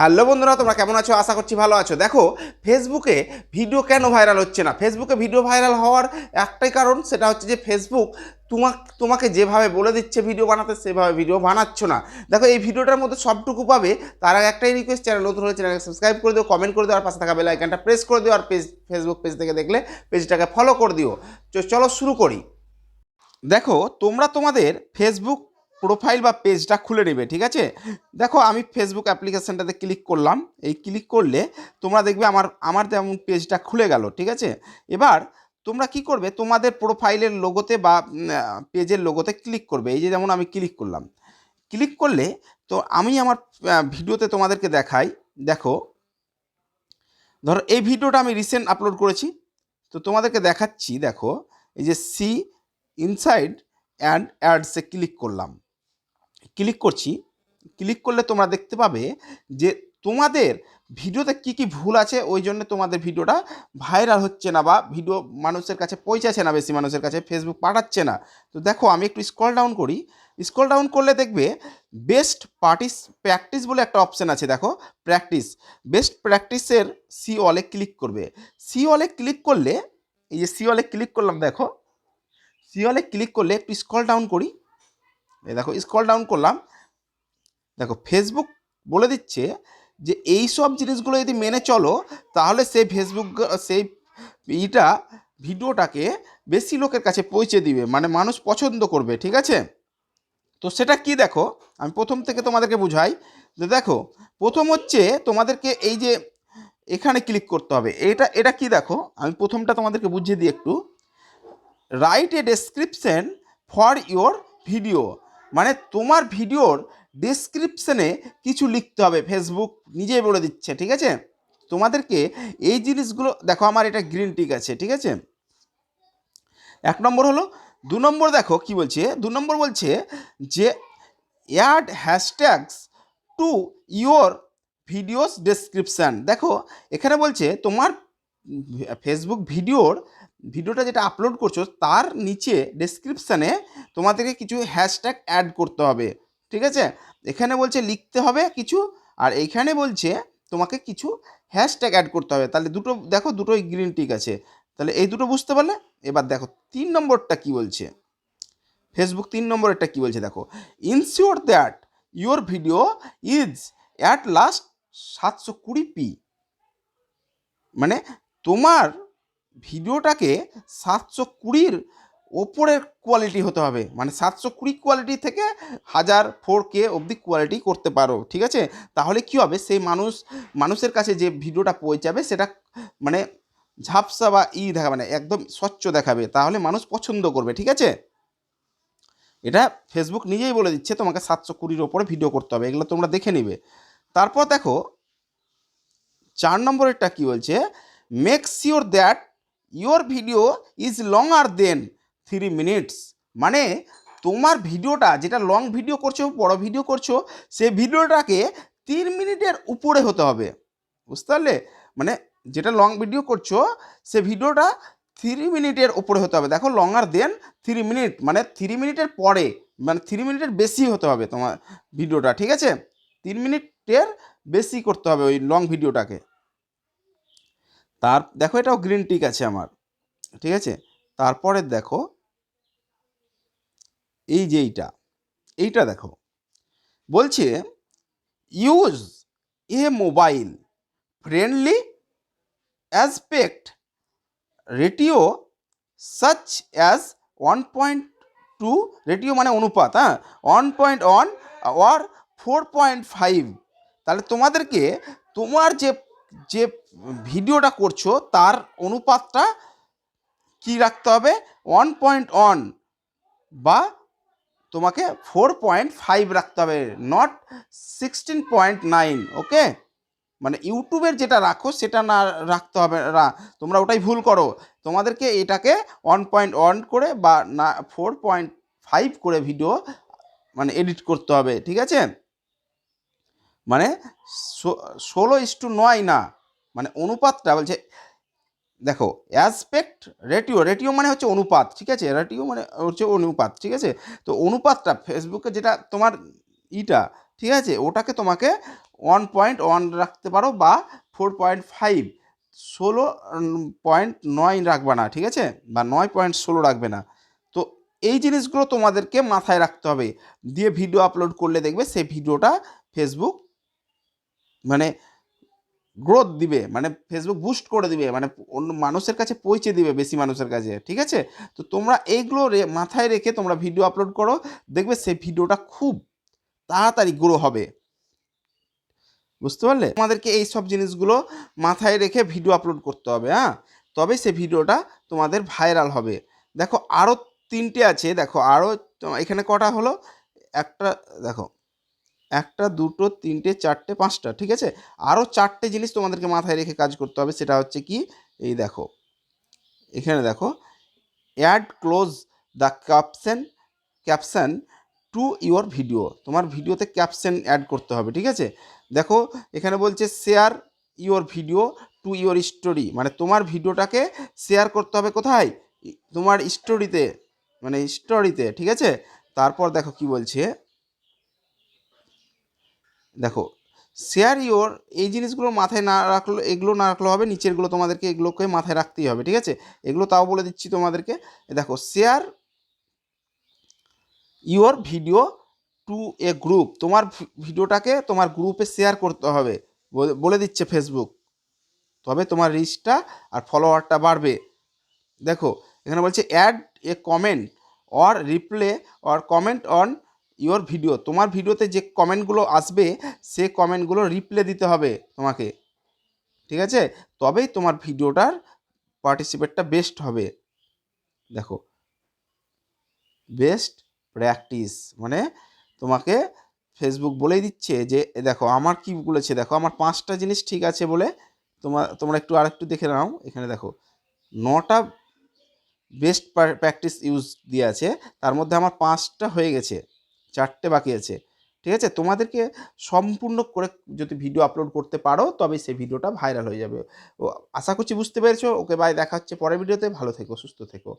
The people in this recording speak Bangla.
হ্যালো বন্ধুরা, তোমরা কেমন আছো? আশা করছি ভালো আছো। দেখো ফেসবুকে ভিডিও কেন ভাইরাল হচ্ছে না? ফেসবুকে ভিডিও ভাইরাল হওয়ার একটাই কারণ সেটা হচ্ছে যে ফেসবুক তোমাকে তোমাকে যেভাবে বলে দিচ্ছে ভিডিও বানাতে, সেভাবে ভিডিও বানাচ্ছ না। দেখো, এই ভিডিওটার মধ্যে সবটুকু পাবে। তার আগে একটাই রিকোয়েস্ট চ্যানেল নতুন হলে চ্যানেলকে সাবস্ক্রাইব করে দিও কমেন্ট করে দিও, আর পাশে থাকা বেল প্রেস করে দিও, আর পেজ ফেসবুক পেজ থেকে দেখলে পেজটাকে ফলো করে দিও। চলো শুরু করি। দেখো, তোমরা তোমাদের ফেসবুক প্রোফাইল বা পেজটা খুলে নেবে, ঠিক আছে? দেখো, আমি ফেসবুক অ্যাপ্লিকেশনটাতে ক্লিক করলাম। এই ক্লিক করলে তোমরা দেখবে আমার আমার যেমন পেজটা খুলে গেল, ঠিক আছে? এবার তোমরা কি করবে? তোমাদের প্রোফাইলের লোগোতে বা পেজের লোগোতে ক্লিক করবে। এই যে যেমন আমি ক্লিক করলাম। ক্লিক করলে তো আমি আমার ভিডিওতে তোমাদেরকে দেখাই। দেখো, ধরো এই ভিডিওটা আমি রিসেন্ট আপলোড করেছি। তো তোমাদেরকে দেখাচ্ছি, দেখো, এই যে সি ইনসাইড অ্যান্ড অ্যাডসে ক্লিক করলাম। ক্লিক করছি, ক্লিক করলে তোমরা দেখতে পাবে যে তোমাদের ভিডিওতে কি কি ভুল আছে, ওই জন্য তোমাদের ভিডিওটা ভাইরাল হচ্ছে না বা ভিডিও মানুষের কাছে পৌঁছাচ্ছে না, বেশি মানুষের কাছে ফেসবুক পাঠাচ্ছে না। তো দেখো, আমি একটু স্ক্রল ডাউন করি। স্ক্রল ডাউন করলে দেখবে বেস্ট পার্টিস প্র্যাকটিস বলে একটা অপশান আছে, দেখো প্র্যাকটিস বেস্ট প্র্যাকটিসের সি অলে ক্লিক করবে। সি অলে ক্লিক করলে, এই যে সি অলে ক্লিক করলাম, দেখো। সি অলে ক্লিক করলে একটু স্ক্রল ডাউন করি। দেখো স্ক্রল ডাউন করলাম। দেখো ফেসবুক বলে দিচ্ছে যে, এই সব জিনিসগুলো যদি মেনে চলো, তাহলে সেই ফেসবুক সেই ইটা ভিডিওটাকে বেশি লোকের কাছে পৌঁছে দিবে মানে মানুষ পছন্দ করবে, ঠিক আছে? তো সেটা কি দেখো? আমি প্রথম থেকে তোমাদেরকে বুঝাই যে, দেখো, প্রথম হচ্ছে তোমাদেরকে এই যে, এখানে ক্লিক করতে হবে। এটা এটা কি দেখো? আমি প্রথমটা তোমাদেরকে বুঝিয়ে দিই একটু। Write a description for your video মানে তোমার ভিডিওর ডেসক্রিপশনে কিছু লিখতে হবে ফেসবুক নিজেই বলে দিচ্ছে, ঠিক আছে? তোমাদেরকে এই জিনিসগুলো, দেখো আমার এটা গ্রিন টিক আছে, ঠিক আছে? এক নম্বর হলো, দু নম্বর দেখো কি বলছে? দু নম্বর বলছে যে add hashtags to your videos description দেখো, এখানে বলছে তোমার ফেসবুক ভিডিওর ভিডিওটা যেটা আপলোড করছ, তার নিচে ডেসক্রিপশানে তোমাদেরকে কিছু হ্যাশট্যাগ অ্যাড করতে হবে, ঠিক আছে? এখানে বলছে লিখতে হবে কিছু, আর এইখানে বলছে তোমাকে কিছু হ্যাশট্যাগ অ্যাড করতে হবে। তাহলে দুটো, দেখো দুটোই গ্রিন টিক আছে। তাহলে এই দুটো বুঝতে পারলে? এবার দেখো, তিন নম্বরটা কি বলছে? ফেসবুক তিন নম্বরেরটা কি বলছে? দেখো ensure that your video is at least সাতশো কুড়ি পি মানে তোমার ভিডিওটাকে সাতশো কুড়ির ওপরের কোয়ালিটি হতে হবে। মানে সাতশো কুড়ি কোয়ালিটি থেকে হাজার ফোর কে অবধি কোয়ালিটি করতে পারো, ঠিক আছে? তাহলে কি হবে? সেই মানুষ, মানুষের কাছে যে ভিডিওটা পৌঁছাবে, সেটা মানে ঝাপসা বা ই দেখাবে মানে একদম স্বচ্ছ দেখাবে। তাহলে মানুষ পছন্দ করবে, ঠিক আছে? এটা ফেসবুক নিজেই বলে দিচ্ছে, তোমাকে সাতশো কুড়ির ওপরে ভিডিও করতে হবে, এগুলো তোমরা দেখে নিবে। তারপর দেখো, চার নম্বরেরটা কি বলছে? Make sure that your video is longer than three minutes মানে তোমার ভিডিওটা যেটা লং ভিডিও করছ, বড় ভিডিও করছ, সেই ভিডিওটাকে তিন মিনিটের উপরে হতে হবে। বুঝতে পারলে? মানে যেটা লং ভিডিও করছ সে ভিডিওটা থ্রি মিনিটের উপরে হতে হবে। দেখো লঙ্গার দেন থ্রি মিনিট মানে থ্রি মিনিটের পরে মানে থ্রি মিনিটের বেশি হতে হবে তোমার ভিডিওটা ঠিক আছে? তিন মিনিটের বেশি করতে হবে ওই লং ভিডিওটাকে তার, দেখো এটাও গ্রিন টিক আছে আমার, ঠিক আছে? তারপরে দেখো, এই যে এইটা এইটা দেখো, বলছে use a mobile friendly aspect ratio such as one point two ratio মানে অনুপাত হ্যাঁ? One point one or four point five তাহলে তোমাদেরকে তোমার যে যে ভিডিওটা করছ, তার অনুপাতটা কি রাখতে হবে? ওয়ান পয়েন্ট ওয়ান বা তোমাকে ফোর পয়েন্ট ফাইভ রাখতে হবে not sixteen point nine okay মানে ইউটিউবের যেটা রাখো, সেটা না রাখতে হবে না। তোমরা ওটাই ভুল করো। তোমাদেরকে এটাকে ওয়ান পয়েন্ট ওয়ান করে বা না ফোর পয়েন্ট ফাইভ করে ভিডিও মানে এডিট করতে হবে, ঠিক আছে? মানে ষোলো ইস টু নয় না মানে অনুপাতটা বলছে, দেখো অ্যাসপেক্ট রেটিও রেটিও মানে হচ্ছে অনুপাত, ঠিক আছে? রেটিও মানে হচ্ছে অনুপাত, ঠিক আছে? তো অনুপাতটা ফেসবুকে যেটা তোমার ইটা, ঠিক আছে? ওটাকে তোমাকে ওয়ান পয়েন্ট ওয়ান রাখতে পারো বা ফোর পয়েন্ট ফাইভ ষোলো পয়েন্ট নয় রাখবে না, ঠিক আছে? বা নয় পয়েন্ট ষোলো রাখবে না। তো এই জিনিসগুলো তোমাদেরকে মাথায় রাখতে হবে। দিয়ে ভিডিও আপলোড করলে দেখবে সেই ভিডিওটা ফেসবুক মানে গ্রোথ দিবে মানে ফেসবুক বুস্ট করে দিবে মানে অন্য মানুষের কাছে পৌঁছে দিবে বেশি মানুষের কাছে, ঠিক আছে? তো তোমরা এইগুলো মাথায় রেখে তোমরা ভিডিও আপলোড করো, দেখবে সেই ভিডিওটা খুব তাড়াতাড়ি গ্রো হবে। বুঝতে পারলে? তোমাদেরকে এই সব জিনিসগুলো মাথায় রেখে ভিডিও আপলোড করতে হবে হ্যাঁ? তবে সে ভিডিওটা তোমাদের ভাইরাল হবে। দেখো আরও তিনটে আছে, দেখো আরও এখানে কটা হলো? একটা, দেখো একটা, দুটো, তিনটে, চারটে, পাঁচটা, ঠিক আছে? আরও চারটে জিনিস তোমাদেরকে মাথায় রেখে কাজ করতে হবে, সেটা হচ্ছে কি? এই দেখো, এখানে দেখো add close the caption caption to your video তোমার ভিডিওতে ক্যাপশন অ্যাড করতে হবে, ঠিক আছে? দেখো, এখানে বলছে share your video to your story মানে তোমার ভিডিওটাকে শেয়ার করতে হবে কোথায়? তোমার স্টোরিতে মানে স্টোরিতে ঠিক আছে? তারপর দেখো কি বলছে? দেখো শেয়ার ইওর এই জিনিসগুলো মাথায় না রাখলে, এগুলো না রাখলে হবে, নিচেরগুলো তোমাদেরকে এগুলোকে মাথায় রাখতেই হবে, ঠিক আছে? এগুলো তাও বলে দিচ্ছি তোমাদেরকে। দেখো share your video to a group তোমার ভিডিওটাকে তোমার গ্রুপে শেয়ার করতে হবে, বলে দিচ্ছে ফেসবুক তবে তোমার রিচটা আর ফলোয়ারটা বাড়বে। দেখো, এখানে বলছে add a comment or reply or comment on your video তোমার ভিডিওতে যে কমেন্টগুলো আসবে, সে কমেন্টগুলো রিপ্লে দিতে হবে তোমাকে। ঠিক আছে? তবেই তোমার ভিডিওটার পার্টিসিপেটটা বেস্ট হবে। দেখো। বেস্ট প্র্যাকটিস মানে তোমাকে ফেসবুক বলেই দিচ্ছে যে দেখো, আমার কি বলেছে? দেখো, আমার পাঁচটা জিনিস ঠিক আছে বলে তোমার তোমরা একটু আরেকটু দেখে নাও। এখানে দেখো, নটা বেস্ট প্র্যাকটিস ইউজ দিয়ে আছে, তার মধ্যে আমার পাঁচটা হয়ে গেছে। চারটে বাকি আছে। ঠিক আছে? তোমাদেরকে সম্পূর্ণ করে যদি ভিডিও আপলোড করতে পারো তবে সেই ভিডিওটা ভাইরাল হয়ে যাবে। ও, আশা করছি বুঝতে পেরেছ। ওকে বাই দেখা হচ্ছে পরের ভিডিওতে ভালো থেকো, সুস্থ থেকো।